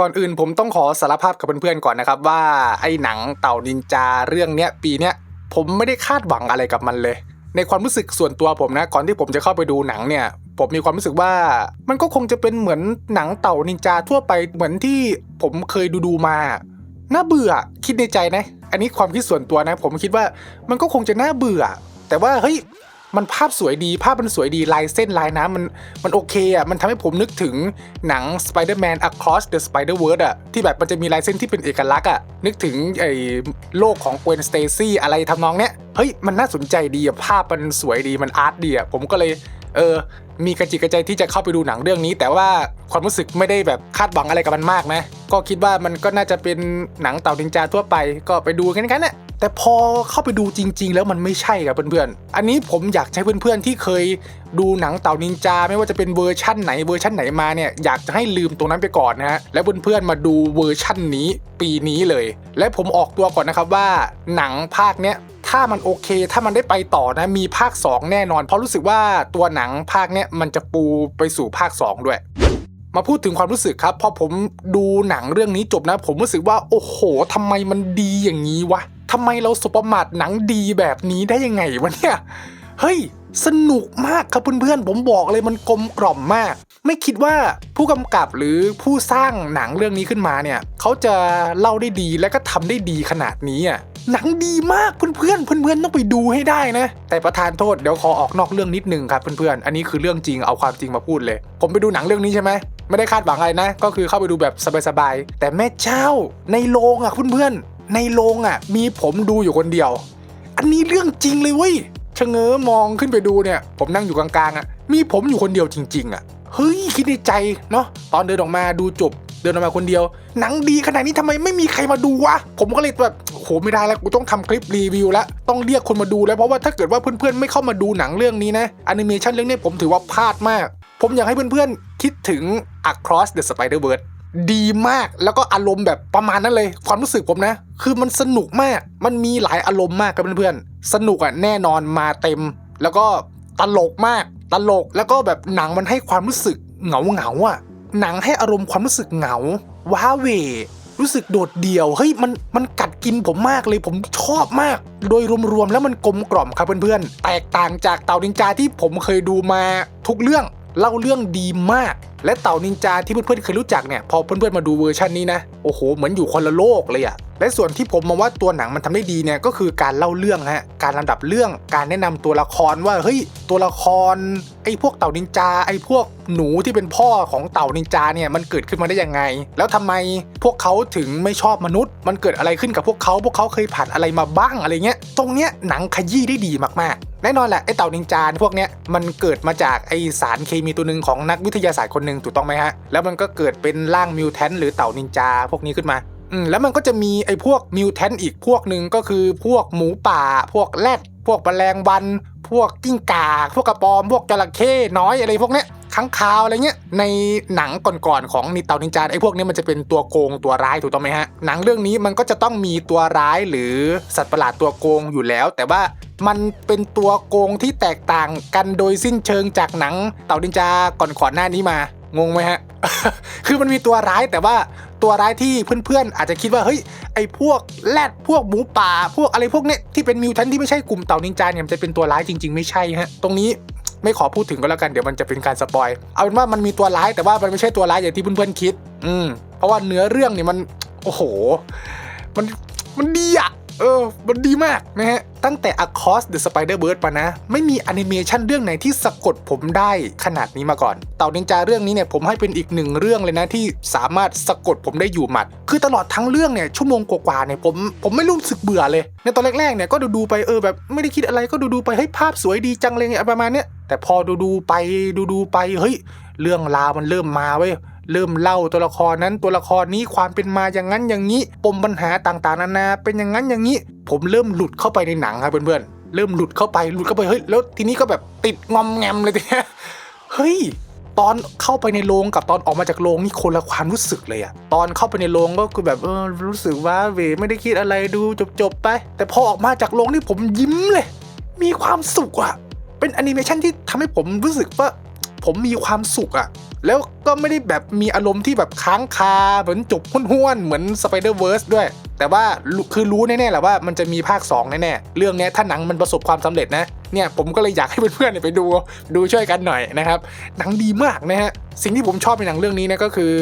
ก่อนอื่นผมต้องขอสารภาพกับเพื่อนๆก่อนนะครับว่าไอ้หนังเต่านินจาเรื่องเนี้ยปีเนี้ยผมไม่ได้คาดหวังอะไรกับมันเลย ในความรู้สึกส่วนตัวผมนะก่อนที่ผมจะเข้าไปดูหนังเนี่ยผมมีความรู้สึกว่ามันก็คงจะเป็นเหมือนหนังเต่านินจาทั่วไปเหมือนที่ผมเคยดูดูมา น่าเบื่อคิดในใจนะ อันนี้ความคิดส่วนตัวนะ ผมคิดว่ามันก็คงจะน่าเบื่อ แต่ว่าเฮ้ย มันภาพสวยดี ภาพมันสวยดีลายเส้นลายน้ำมันมันโอเคอะมันทำให้ผมนึกถึงหนัง Spider-Man Across the Spider-Verse อะที่แบบมันจะมีลายเส้นที่เป็นเอกลักษณ์อะนึกถึงไอ้โลกของ Gwen Stacy อะไรทำนองเนี้ยเฮ้ยมันน่าสนใจดีอะภาพมันสวยดีมันอาร์ตดีอะผมก็เลยเออ มีกระจิกกระใจที่จะเข้าไปดูหนังเรื่องนี้ แต่ว่าความรู้สึกไม่ได้แบบคาดหวังอะไรกับมันมากนะ ก็คิดว่ามันก็น่าจะเป็นหนังเต่าดินจาทั่วไป ก็ไปดูกันกันน่ะ แต่พอเข้าไปดูจริง ๆ แล้วมันไม่ใช่ครับเพื่อนๆ อันนี้ผมอยากให้เพื่อนๆที่เคยดูหนังเต่านินจาไม่ว่าจะเป็นเวอร์ชั่นไหนเวอร์ชั่นไหนมาเนี่ยอยากจะให้ลืมตรงนั้นไปก่อนนะฮะแล้วเพื่อนๆมาดูเวอร์ชั่นนี้ปีนี้เลย และผมออกตัวก่อนนะครับว่าหนังภาคเนี้ยถ้ามันโอเค ถ้ามันได้ไปต่อนะมีภาค 2 แน่นอน เพราะรู้สึกว่าตัวหนังภาคเนี้ยมันจะปูไปสู่ภาค 2 ด้วยมาพูดถึงความรู้สึกครับพอผมดูหนังเรื่องนี้จบนะ ผมรู้สึกว่าโอ้โหทำไมมันดีอย่างนี้วะ ทำไมเราสบประมาทหนังดีแบบนี้ได้ยังไงวะเนี่ยเฮ้ยสนุกมากครับเพื่อนๆ ผมบอกเลยมันกลมกล่อมมาก ไม่คิดว่าผู้กำกับหรือผู้สร้างหนังเรื่องนี้ขึ้นมาเนี่ย เขาจะเล่าได้ดีและก็ทำได้ดีขนาดนี้อะหนังดีมากเพื่อนๆเพื่อนๆต้องไปดูให้ได้นะ แต่ประธานโทษเดี๋ยวขอออกนอกเรื่องนิดนึงครับเพื่อนๆอันนี้คือเรื่องจริงเอาความจริงมาพูดเลย ผมไปดูหนังเรื่องนี้ใช่ไหมไม่ได้คาดหวังอะไรนะ ก็คือเข้าไปดูแบบสบายๆแต่แม่เจ้าในโรงอะเพื่อน ในโรงอะ มีผมดูอยู่คนเดียว อันนี้เรื่องจริงเลยเว้ยชะเง้อมองขึ้นไปดูเนี่ย ผมนั่งอยู่กลางๆอะ่ะ มีผมอยู่คนเดียวจริง ๆ อะ เฮ้ย คิดในใจเนาะตอนเดินออกมาดูจบ เดินออกมาคนเดียว หนังดีขนาดนี้ทำไมไม่มีใครมาดูวะ ผมก็เลยแบบโหไม่ได้แล้วกูต้องทำคลิปรีวิวแล้ว ต้องเรียกคนมาดูแล้วเพราะว่าถ้าเกิดว่าเพื่อนๆไม่เข้ามาดูหนังเรื่องนี้นะแอนิเมชันเรื่องนี้ผมถือว่าพลาดมาก ผมอยากให้เพื่อนๆคิดถึง Across the Spider-Verse ดีมากแล้วก็อารมณ์แบบประมาณนั้นเลย ความรู้สึกผมนะ คือมันสนุกมากมันมีหลายอารมณ์มากครับเพื่อนๆสนุกอะแน่นอนมาเต็ม แล้วก็ตลกมากตลกแล้วก็แบบหนังมันให้ความรู้สึกเหงาเหงาอะหนังให้อารมณ์ความรู้สึกเหงา ว้าเวรู้สึกโดดเดี่ยวเฮ้ยมันมันกัดกินผมมากเลยผมชอบมาก โดยรวมๆแล้วมันกลมกล่อมครับเพื่อนๆแตกต่างจากเต่าดินจาที่ผมเคยดูมาทุกเรื่องเล่าเรื่องดีมาก และเต่านินจาที่เพื่อนๆเคยรู้จักเนี่ยพอเพื่อนๆมาดูเวอร์ชันนี้นะโอ้โหเหมือนอยู่คนละโลกเลยอะและส่วนที่ผมมองว่าตัวหนังมันทำได้ดีเนี่ยก็คือการเล่าเรื่องฮะการลำดับเรื่องการแนะนำตัวละครว่าเฮ้ยตัวละครไอ้พวกเต่านินจาไอ้พวกหนูที่เป็นพ่อของเต่านินจาเนี่ยมันเกิดขึ้นมาได้ยังไง แล้วทำไมพวกเขาถึงไม่ชอบมนุษย์ มันเกิดอะไรขึ้นกับพวกเขาพวกเขาเคยผ่านอะไรมาบ้างอะไรเงี้ยตรงเนี้ยหนังขยี้ได้ดีมากๆแน่นอนแหละไอ้เต่านินจาพวกเนี้ยมันเกิดมาจากไอสารเคมีตัวหนึ่งของนักวิทยาศาสตร์คนหนึ่งถูกต้องไหมฮะ แล้วมันก็เกิดเป็นร่างมิวแทนหรือเต่านินจาพวกนี้ขึ้นมา อืมแล้วมันก็จะมีไอ้พวกมิวแทนอีกพวกหนึ่งก็คือพวกหมูป่า พวกแรดพวกแมลงวัน พวกกิ้งก่าพวกกระปอม พวกจระเข้น้อยอะไรพวกเนี้ยค้างคาวอะไรเงี้ยในหนังก่อนๆของนิเตานินจาไอ้พวกเนี้ยมันจะเป็นตัวโกงตัวร้ายถูกต้องไหมฮะหนังเรื่องนี้มันก็จะต้องมีตัวร้ายหรือสัตว์ประหลาดตัวโกงอยู่แล้ว แต่ว่ามันเป็นตัวโกงที่แตกต่างกันโดยสิ้นเชิงจากหนังเต่านินจาก่อนๆหน้านี้มางงไหมฮะ คือมันมีตัวร้ายแต่ว่า ตัวร้ายที่เพื่อนๆ อาจจะคิดว่าเฮ้ยไอ้พวกแรดพวกหมูป่า พวกอะไรพวกเนี้ยที่เป็นมิวแทนที่ไม่ใช่กลุ่มเต่านินจาเนี่ยมันจะเป็นตัวร้ายจริง ๆ ไม่ใช่ฮะตรงนี้ไม่ขอพูดถึงก็แล้วกันเดี๋ยวมันจะเป็นการสปอยเอาเป็นว่ามันมีตัวร้ายแต่ว่ามันไม่ใช่ตัวร้ายอย่างที่เพื่อนๆคิด อืมเพราะว่าเนื้อเรื่องเนี่ยมัน โอ้โห มันมันดีอะ เออ มันดีมากนะฮะ ตั้งแต่ Across the Spider-Verse มานะ ไม่มีแอนิเมชันเรื่องไหนที่สะกดผมได้ขนาดนี้มาก่อน เต่านินจาเรื่องนี้เนี่ยผมให้เป็นอีกหนึ่งเรื่องเลยนะที่สามารถสะกดผมได้อยู่หมัด คือตลอดทั้งเรื่องเนี่ยชั่วโมงกว่าๆเนี่ยผมผมไม่รู้สึกเบื่อเลย ในตอนแรกๆเนี่ยก็ดูดูๆไปเออแบบไม่ได้คิดอะไรก็ดูดูๆไปเฮ้ยภาพสวยดีจังเลยอะไรประมาณเนี้ยแต่พอดูดูๆไปดูดูๆไปเฮ้ยเรื่องราวมันเริ่มมาเว้ย เริ่มเล่าตัวละครนั้นตัวละครนี้ความเป็นมาอย่างนั้นอย่างนี้ปมปัญหาต่างๆนานาเป็นอย่างนั้นอย่างนี้ ผมเริ่มหลุดเข้าไปในหนังครับเพื่อนๆเริ่มหลุดเข้าไปหลุดเข้าไปเฮ้ยแล้วทีนี้ก็แบบติดงอมแงมเลยทีเนี้ยเฮ้ยตอนเข้าไปในโรงกับตอนออกมาจากโรงนี่คนละความรู้สึกเลยอะตอนเข้าไปในโรงก็คือแบบเออรู้สึกว่าเวไม่ได้คิดอะไรดูจบๆไป แต่พอออกมาจากโรงนี่ผมยิ้มเลย มีความสุขอะเป็นแอนิเมชันที่ทำให้ผมรู้สึกว่า ผมมีความสุขอะแล้วก็ไม่ได้แบบมีอารมณ์ที่แบบค้างคาเหมือนจบห้วนๆเหมือนสไปเดอร์เวิร์สด้วย แต่ว่าคือรู้แน่ๆแหละว่ามันจะมีภาค 2 แน่ๆ เรื่องนี้ถ้าหนังมันประสบความสำเร็จนะเนี่ยผมก็เลยอยากให้เพื่อนๆไปดูดูช่วยกันหน่อยนะครับ หนังดีมากนะฮะ สิ่งที่ผมชอบในหนังเรื่องนี้นี่ยก็คือ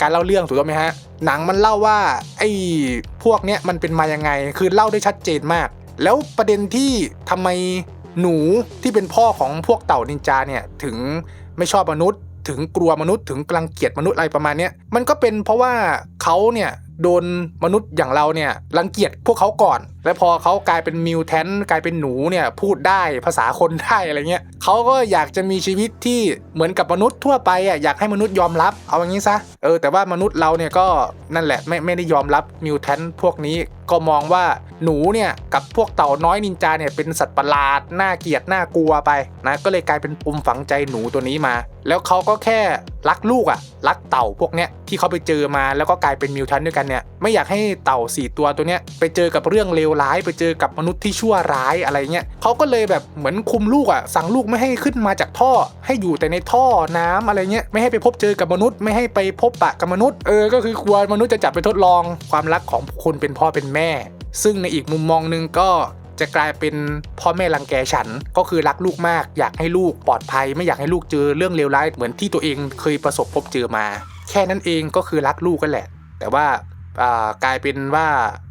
การเล่าเรื่องถูกต้องไหมฮะ หนังมันเล่าว่าไอ้พวกเนี้ยมันเป็นมายังไง คือเล่าได้ชัดเจนมาก แล้วประเด็นที่ทำไมหนูที่เป็นพ่อของพวกเต่านินจาเนี่ยถึง ไม่ชอบมนุษย์ ถึงกลัวมนุษย์ถึงกลังเกียจมนุษย์อะไรประมาณนี้มันก็เป็นเพราะว่าเขาเนี่ยโดนมนุษย์อย่างเราเนี่ยรังเกียจพวกเขาก่อน และพอเขากลายเป็นมิวแทนกลายเป็นหนูเนี่ยพูดได้ภาษาคนได้อะไรเงี้ยเขาก็อยากจะมีชีวิตที่เหมือนกับมนุษย์ทั่วไปอะอยากให้มนุษย์ยอมรับเอาอย่างนี้ซะเออแต่ว่ามนุษย์เราเนี่ยก็นั่นแหละไม่ไม่ได้ยอมรับมิวแทนพวกนี้ ก็มองว่าหนูเนี่ยกับพวกเต่าน้อยนินจาเนี่ยเป็นสัตว์ประหลาดน่าเกลียดน่ากลัวไปนะก็เลยกลายเป็นปุ่มฝังใจหนูตัวนี้มา แล้วเขาก็แค่รักลูกอะรักเต่าพวกเนี้ยที่เขาไปเจอมาแล้วก็กลายเป็นมิวแทนด้วยกันเนี่ยไม่อยากให้เต่าสี่ตัวตัวเนี้ยไปเจอกับเรื่องเลวร้าย ไปเจอกับมนุษย์ที่ชั่วร้ายอะไรเงี้ยเขาก็เลยแบบเหมือนคุมลูกอะสั่งลูกไม่ให้ขึ้นมาจากท่อ ให้อยู่แต่ในท่อน้ำอะไรเงี้ยไม่ให้ไปพบเจอกับมนุษย์ ไม่ให้ไปพบปะกับมนุษย์เออก็คือกลัวมนุษย์จะจับไปทดลองความรักของคนเป็นพ่อเป็นแม่ซึ่งในอีกมุมมองหนึ่งก็จะกลายเป็นพ่อแม่รังแกฉันก็คือรักลูกมาก อยากให้ลูกปลอดภัย ไม่อยากให้ลูกเจอเรื่องเลวร้ายเหมือนที่ตัวเองเคยประสบพบเจอมา แค่นั้นเองก็คือรักลูกกันแหละ แต่ว่า กลายเป็นว่า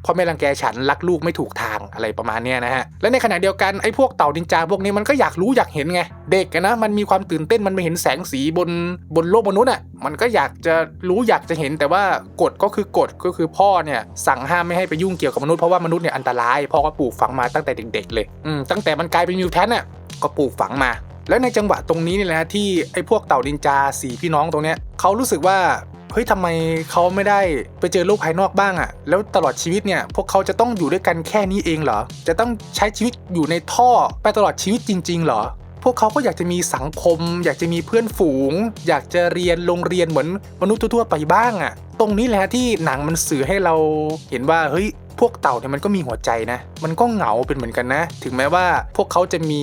พ่อแม่รังแกฉันรักลูกไม่ถูกทางอะไรประมาณนี้นะฮะและในขณะเดียวกันไอ้พวกเต่าดินจาพวกนี้มันก็อยากรู้อยากเห็นไง เด็กนะมันมีความตื่นเต้นมันไม่เห็นแสงสีบนบนโลกมนุษย์อะมันก็อยากจะรู้อยากจะเห็นแต่ว่ากฎก็คือกฎก็คือพ่อเนี่ยสั่งห้ามไม่ให้ไปยุ่งเกี่ยวกับมนุษย์เพราะว่ามนุษย์เนี่ยอันตรายพ่อก็ปลูกฝังมาตั้งแต่เด็ก ๆ เลยอืมตั้งแต่มันกลายเป็นมิวแทนอะก็ปลูกฝังมาแล้วในจังหวะตรงนี้นี่แหละฮะที่ไอ้พวกเต่าดินจาสี่พี่น้องตรงเนี้ยเขารู้สึกว่า เฮ้ยทำไมเขาไม่ได้ไปเจอโลกภายนอกบ้างอะ่ะ แล้วตลอดชีวิตเนี่ยพวกเขาจะต้องอยู่ด้วยกันแค่นี้เองเหรอ จะต้องใช้ชีวิตอยู่ในท่อไปตลอดชีวิตจริง ๆ เหรอ พวกเขาก็อยากจะมีสังคม อยากจะมีเพื่อนฝูง อยากจะเรียนโรงเรียนเหมือนมนุษย์ทั่วๆไปบ้างอะ่ะ ตรงนี้แหละที่หนังมันสื่อให้เราเห็นว่าเฮ้ยพวกเต่าเนี่ยมันก็มีหัวใจนะ มันก็เหงาเป็นเหมือนกันนะ ถึงแม้ว่าพวกเขาจะมี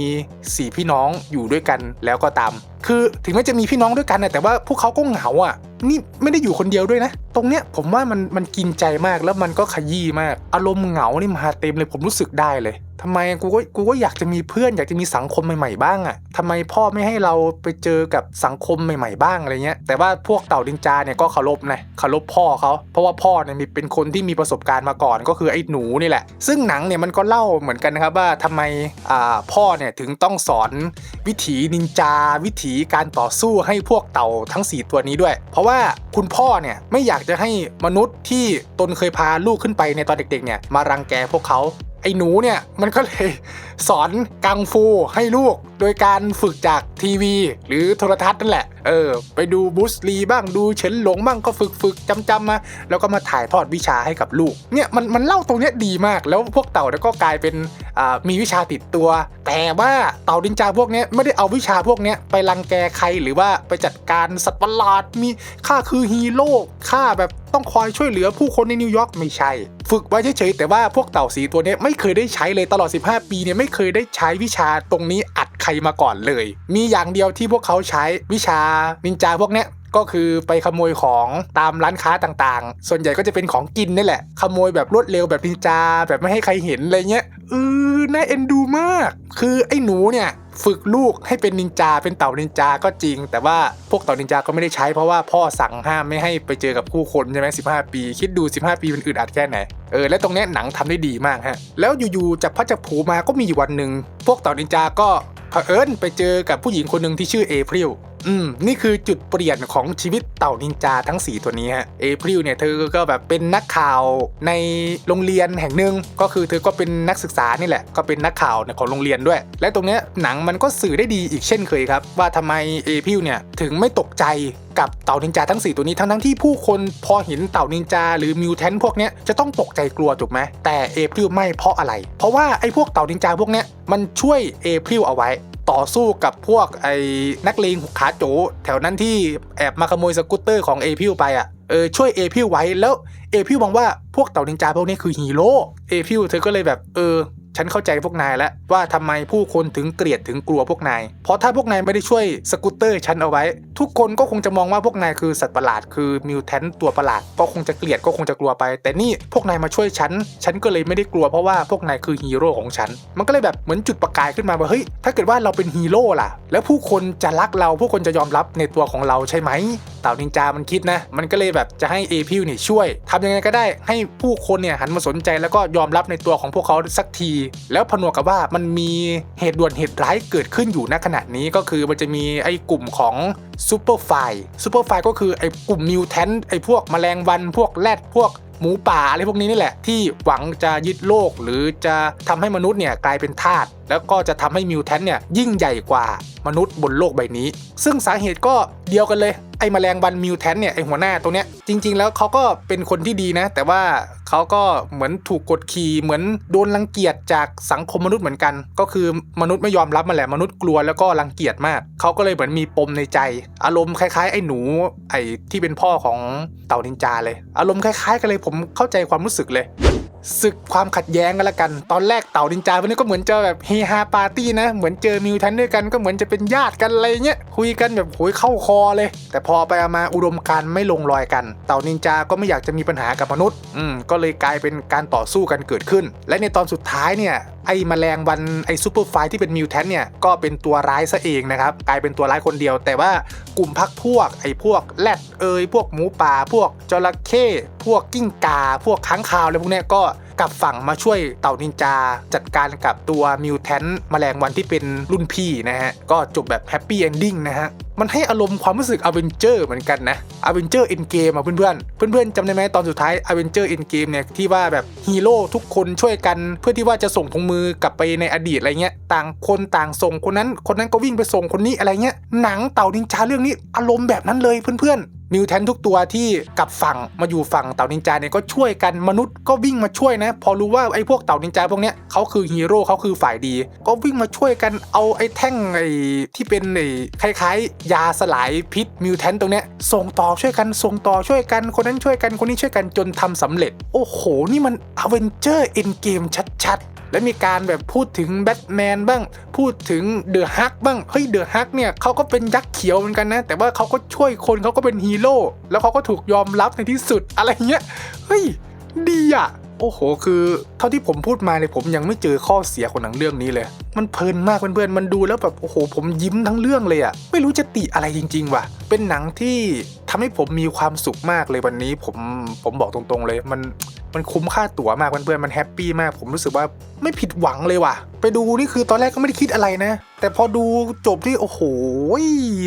สี่พี่น้องอยู่ด้วยกันแล้วก็ตาม คือถึงแม้จะมีพี่น้องด้วยกันนะแต่ว่าพวกเขาก็เหงาอะ นี่ไม่ได้อยู่คนเดียวด้วยนะ ตรงเนี้ยผมว่ามันมันกินใจมากแล้วมันก็ขยี้มาก อารมณ์เหงานี่มาเต็มเลยผมรู้สึกได้เลยทำไมกูก็กูก็อยากจะมีเพื่อนอยากจะมีสังคมใหม่ๆบ้างอะ่ะทำไมพ่อไม่ให้เราไปเจอกับสังคมใหม่ๆบ้างอะไรเงี้ยแต่ว่าพวกเต่าดินจาเนี่ยก็เคารพนะเคารพพ่อเขาเพราะว่าพ่อเนี่ยมีเป็นคนที่มีประสบการณ์มาก่อน ก็คือไอ้หนูนี่แหละ ซึ่งหนังเนี่ยมันก็เล่าเหมือนกันนะครับว่าทำไมอ่าพ่อเนี่ยถึงต้องสอนวิถีนินจาวิถีการต่อสู้ให้พวกเต่าทั้ง 4 ตัวนี้ด้วย เพราะว่าคุณพ่อเนี่ยไม่อยากจะให้มนุษย์ที่ตนเคยพาลูกขึ้นไปในตอนเด็กๆเนี่ยมารังแกพวกเขาไอ้หนูเนี่ยมันก็เลยสอนกังฟูให้ลูก โดยการฝึกจากทีวี หรือโทรทัศน์นั่นแหละ เออ ไปดูบูสลีบ้างดูเฉินหลงบ้างก็ฝึกฝึกจำจำมา แล้วก็มาถ่ายทอดวิชาให้กับลูก เนี่ยมันมันเล่าตรงเนี้ยดีมาก แล้วพวกเต่าเนี่ยก็กลายเป็นอ่ามีวิชาติดตัว แต่ว่าเต่าดินจาพวกเนี้ยไม่ได้เอาวิชาพวกเนี้ยไปรังแกใครหรือว่าไปจัดการสัตว์ประหลาดมีข้าคือฮีโร่ข้าแบบต้องคอยช่วยเหลือผู้คนในนิวยอร์กไม่ใช่ ฝึกไว้เฉยๆแต่ว่าพวกเต่าสีตัวนี้ไม่เคยได้ใช้เลยตลอด 15 ปีเนี่ยไม่เคยได้ใช้วิชาตรงนี้อัด ใครมาก่อนเลย มีอย่างเดียวที่พวกเขาใช้วิชานินจาพวกเนี้ยก็คือไปขโมยของตามร้านค้าต่างๆ ส่วนใหญ่ก็จะเป็นของกินนี่แหละ ขโมยแบบรวดเร็วแบบนินจา แบบไม่ให้ใครเห็นอะไรเงี้ยเออน่าเอ็นดูมาก คือไอ้หนูเนี่ยฝึกลูกให้เป็นนินจาเป็นเต่านินจาก็จริง แต่ว่าพวกเต่านินจาก็ไม่ได้ใช้เพราะว่าพ่อสั่งห้ามไม่ให้ไปเจอกับผู้คนใช่ไหมสิปี คิดดู 15 ปีมันอึดอัดแค่ไหนเออและตรงนี้หนังทำได้ดีมากฮะแล้วอยู่ๆจับพัดจับผูมาก็มีอยู่วันหนึ่งพวกเต่านินจาก็ เผอิญไปเจอกับผู้หญิงคนหนึ่งที่ชื่อเอพริล อืมนี่คือจุดเปลี่ยนของชีวิตเต่านินจาทั้ง 4 ตัวนี้ฮะเอพริลเนี่ยเธอก็แบบเป็นนักข่าวในโรงเรียนแห่งหนึ่งก็คือเธอก็เป็นนักศึกษานี่แหละ ก็เป็นนักข่าวของโรงเรียนด้วย และตรงเนี้ยหนังมันก็สื่อได้ดีอีกเช่นเคยครับ ว่าทำไมเอพริลเนี่ยถึงไม่ตกใจกับเต่านินจาทั้ง 4 ตัวนี้ทั้งทั้งที่ผู้คนพอเห็นเต่านินจาหรือมิวแทนพวกเนี้ยจะต้องตกใจกลัวถูกไหมแต่เอพริลไม่เพราะอะไร เพราะว่าไอ้พวกเต่านินจาพวกเนี้ยมันช่วยเอพริลเอาไว้ ต่อสู้กับพวกไอ้นักเลงขาโจ แถวนั้นที่แอบมาขโมยสกูตเตอร์ของเอพิวไปอะเออช่วยเอพิวไว้แล้วเอพิวมองว่าพวกเต่านินจาพวกนี้คือฮีโร่เอพิวเธอก็เลยแบบเออ ฉันเข้าใจพวกนายแล้วว่าทำไมผู้คนถึงเกลียดถึงกลัวพวกนาย เพราะถ้าพวกนายไม่ได้ช่วยสกูตเตอร์ฉันเอาไว้ ทุกคนก็คงจะมองว่าพวกนายคือสัตว์ประหลาดคือมิวแทนตัวประหลาด ก็คงจะเกลียดก็คงจะกลัวไป แต่นี่พวกนายมาช่วยฉัน ฉันก็เลยไม่ได้กลัวเพราะว่าพวกนายคือฮีโร่ของฉัน มันก็เลยแบบเหมือนจุดประกายขึ้นมาว่าเฮ้ยถ้าเกิดว่าเราเป็นฮีโร่ล่ะ แล้วผู้คนจะรักเราผู้คนจะยอมรับในตัวของเราใช่ไหม ต่านินจามันคิดนะ มันก็เลยแบบจะให้เอพิวเนี่ยช่วยทำยังไงก็ได้ให้ผู้คนเนี่ยหันมาสนใจแล้วก็ยอมรับในตัวของพวกเขาสักที แล้วผนวกกับว่ามันมีเหตุด่วนเหตุร้ายเกิดขึ้นอยู่ณขณะนี้ก็คือมันจะมีไอ้กลุ่มของซูเปอร์ไฟซูเปอร์ไฟก็คือไอ้กลุ่มมิวแทนไอ้พวกแมลงวันพวกแรดพวกหมูป่าอะไรพวกนี้นี่แหละที่หวังจะยึดโลกหรือจะทำให้มนุษย์เนี่ยกลายเป็นทาส แล้วก็จะทำให้มิวแทนเนี่ยยิ่งใหญ่กว่ามนุษย์บนโลกใบนี้ ซึ่งสาเหตุก็เดียวกันเลยไอ้แมลงวันมิวแทนเนี่ยไอ้หัวหน้าตัวเนี้ยจริง ๆ แล้วเขาก็เป็นคนที่ดีนะ แต่ว่าเขาก็เหมือนถูกกดขี่เหมือนโดนรังเกียจจากสังคมมนุษย์เหมือนกัน ก็คือมนุษย์ไม่ยอมรับมันแหละมนุษย์กลัวแล้วก็รังเกียจมากเขาก็เลยเหมือนมีปมในใจ อารมณ์คล้าย ๆ ไอ้หนูไอ้ที่เป็นพ่อของเต่านินจาเลย อารมณ์คล้ายๆ กันเลยผมเข้าใจความรู้สึกเลย ศึกความขัดแย้งกันละกัน ตอนแรกเต่านินจาวกนี้ก็เหมือนเจะแบบเฮฮาปาร์ตี้นะ เหมือนเจอมิวทันด้วยกันก็เหมือนจะเป็นญาติกันอะไรเงี้ย คุยกันแบบโหยเข้าคอเลย แต่พอไปเอามาอุดมการไม่ลงรอยกัน เต่านินจาก็ไม่อยากจะมีปัญหากับมนุษย์ อืม ก็เลยกลายเป็นการต่อสู้กันเกิดขึ้น และในตอนสุดท้ายเนี่ยไอ้แมลงวันไอ้ซูเปอร์ไฟท์ที่เป็นมิวแทนเนี่ยก็เป็นตัวร้ายซะเองนะครับกลายเป็นตัวร้ายคนเดียว แต่ว่ากลุ่มพักพวกไอ้พวกแรดเอยพวกหมูป่าพวกจระเข้ พวกกิ้งกา พวกค้างคาวอะไรพวกนี้ก็กลับฝั่งมาช่วยเต่านินจา จัดการกับตัวมิวแทนแมลงวันที่เป็นรุ่นพี่นะฮะ ก็จบแบบแฮปปี้เอนดิ้งนะฮะ มันให้อารมณ์ความรู้สึกอเวนเจอร์เหมือนกันนะอเวนเจอร์เอ็นเกมอะเพื่อนๆ เพื่อนๆจำได้ไหมตอนสุดท้ายอเวนเจอร์เอ็นเกมเนี่ย ที่ว่าแบบฮีโร่ทุกคนช่วยกันเพื่อที่ว่าจะส่งถุงมือกลับไปในอดีตอะไรเงี้ย ต่างคนต่างส่งคนนั้น คนนั้นก็วิ่งไปส่งคนนี้อะไรเงี้ยหนังเต่านินจาเรื่องนี้อารมณ์แบบนั้นเลยเพื่อนๆ มิวแทนทุกตัวที่กลับฝั่งมาอยู่ฝั่งเต่านินจาเนี่ยก็ช่วยกันมนุษย์ก็วิ่งมาช่วยนะ พอรู้ว่าไอ้พวกเต่านินจาพวกเนี้ยเขาคือฮีโร่เขาคือฝ่ายดี ก็วิ่งมาช่วยกันเอาไอ้แท่งไอ้ที่เป็นไอ้คล้ายๆ ยาสลายพิษมิวแทนตรงเนี้ยส่งต่อช่วยกันส่งต่อช่วยกันคนนั้นช่วยกันคนนี้ช่วยกันจนทำสำเร็จ โอ้โห นี่มันอเวนเจอร์เอ็นเกมชัดๆ และมีการแบบพูดถึงแบทแมนบ้าง พูดถึงเดอะฮักบ้างเฮ้ยเดอะฮักเนี่ยเขาก็เป็นยักษ์เขียวเหมือนกันนะ แต่ว่าเขาก็ช่วยคนเขาก็เป็นฮีโร่แล้วเขาก็ถูกยอมรับในที่สุดอะไรเงี้ยเฮ้ยดีอะโอ้โห คือเท่าที่ผมพูดมาเนี่ยผมยังไม่เจอข้อเสียของหนังเรื่องนี้เลย มันเพลินมากเพื่อนๆ มันดูแล้วแบบโอ้โห ผมยิ้มทั้งเรื่องเลยอะไม่รู้จะติอะไรจริง ๆ ว่ะ เป็นหนังที่ทำให้ผมมีความสุขมากเลยวันนี้ ผมผมบอกตรงๆเลยมัน มันคุ้มค่าตั๋วมากเพื่อนๆมันแฮปปี้มาก ผมรู้สึกว่าไม่ผิดหวังเลยว่ะ ไปดูนี่คือตอนแรกก็ไม่ได้คิดอะไรนะ แต่พอดูจบที่โอ้โห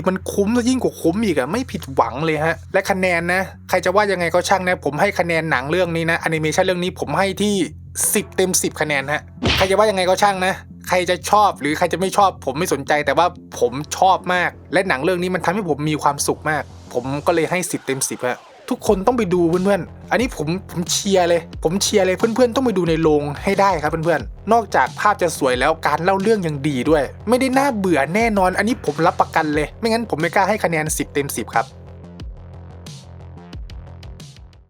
มันคุ้มซะยิ่งกว่าคุ้มอีกอะไม่ผิดหวังเลยฮะ และคะแนนนะ ใครจะว่ายังไงก็ช่างนะ ผมให้คะแนนหนังเรื่องนี้นะแอนิเมชันเรื่องนี้ผมให้ที่ 10 เต็ม 10 คะแนนฮะ ใครจะว่ายังไงก็ช่างนะใครจะชอบหรือใครจะไม่ชอบ ผมไม่สนใจแต่ว่าผมชอบมาก และหนังเรื่องนี้มันทำให้ผมมีความสุขมาก ผมก็เลยให้ 10 เต็ม 10ฮะ ทุกคนต้องไปดูเพื่อนๆ อันนี้ผมผมเชียร์เลย ผมเชียร์เลยเพื่อนๆ ต้องไปดูในโรงให้ได้ครับเพื่อนๆ นอกจากภาพจะสวยแล้วการเล่าเรื่องยังดีด้วย ไม่ได้น่าเบื่อแน่นอน อันนี้ผมรับประกันเลย ไม่งั้นผมไม่กล้าให้คะแนน 10 เต็ม 10 ครับ